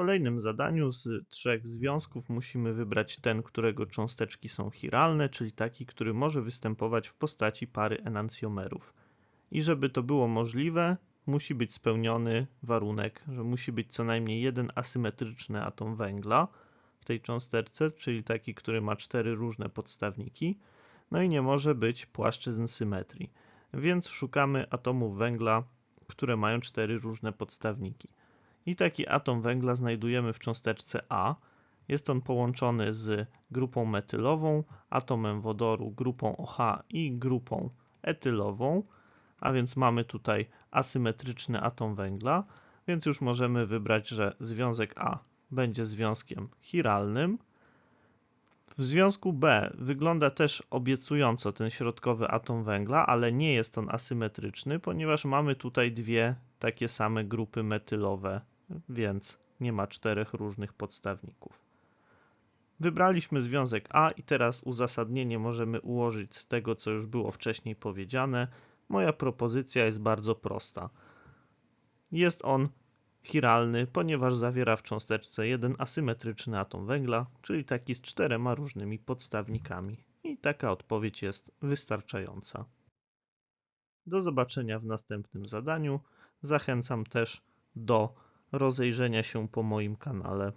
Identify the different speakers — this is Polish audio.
Speaker 1: kolejnym zadaniu z trzech związków musimy wybrać ten, którego cząsteczki są chiralne, czyli taki, który może występować w postaci pary enancjomerów. I żeby to było możliwe, musi być spełniony warunek, że musi być co najmniej jeden asymetryczny atom węgla w tej cząsteczce, czyli taki, który ma cztery różne podstawniki, no i nie może być płaszczyzn symetrii. Więc szukamy atomów węgla, które mają cztery różne podstawniki. I taki atom węgla znajdujemy w cząsteczce A. Jest on połączony z grupą metylową, atomem wodoru, grupą OH i grupą etylową, a więc mamy tutaj asymetryczny atom węgla, więc już możemy wybrać, że związek A będzie związkiem chiralnym. W związku B wygląda też obiecująco ten środkowy atom węgla, ale nie jest on asymetryczny, ponieważ mamy tutaj dwie takie same grupy metylowe więc nie ma czterech różnych podstawników. Wybraliśmy związek A i teraz uzasadnienie możemy ułożyć z tego, co już było wcześniej powiedziane. Moja propozycja jest bardzo prosta. Jest on chiralny, ponieważ zawiera w cząsteczce jeden asymetryczny atom węgla, czyli taki z czterema różnymi podstawnikami. I taka odpowiedź jest wystarczająca. Do zobaczenia w następnym zadaniu. Zachęcam też do rozejrzenia się po moim kanale.